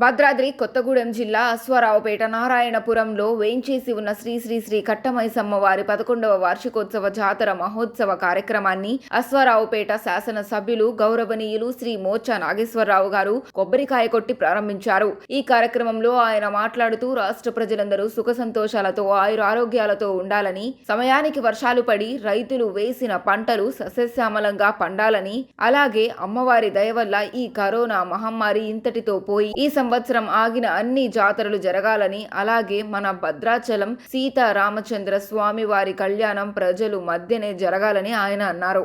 భద్రాద్రి కొత్తగూడెం జిల్లా అశ్వారావుపేట నారాయణపురంలో వేయించేసి ఉన్న శ్రీ శ్రీ శ్రీ కట్టమైసమ్మ వారి పదకొండవ వార్షికోత్సవ జాతర మహోత్సవ కార్యక్రమాన్ని అశ్వారావుపేట శాసన సభ్యులు గౌరవనీయులు శ్రీ మోచా నాగేశ్వరరావు గారు కొబ్బరికాయ కొట్టి ప్రారంభించారు. ఈ కార్యక్రమంలో ఆయన మాట్లాడుతూ రాష్ట్ర ప్రజలందరూ సుఖ సంతోషాలతో ఆయుర ఆరోగ్యాలతో ఉండాలని సమయానికి వర్షాలు పడి రైతులు వేసిన పంటలు సస్యశ్యామలంగా పండాలని అలాగే అమ్మవారి దయ వల్ల ఈ కరోనా మహమ్మారి ఇంతటితో పోయి ఈ సంవత్సరం ఆగిన అన్ని జాతరలు జరగాలని అలాగే మన భద్రాచలం సీతారామచంద్ర స్వామి వారి కళ్యాణం ప్రజలు మధ్యనే జరగాలని ఆయన అన్నారు.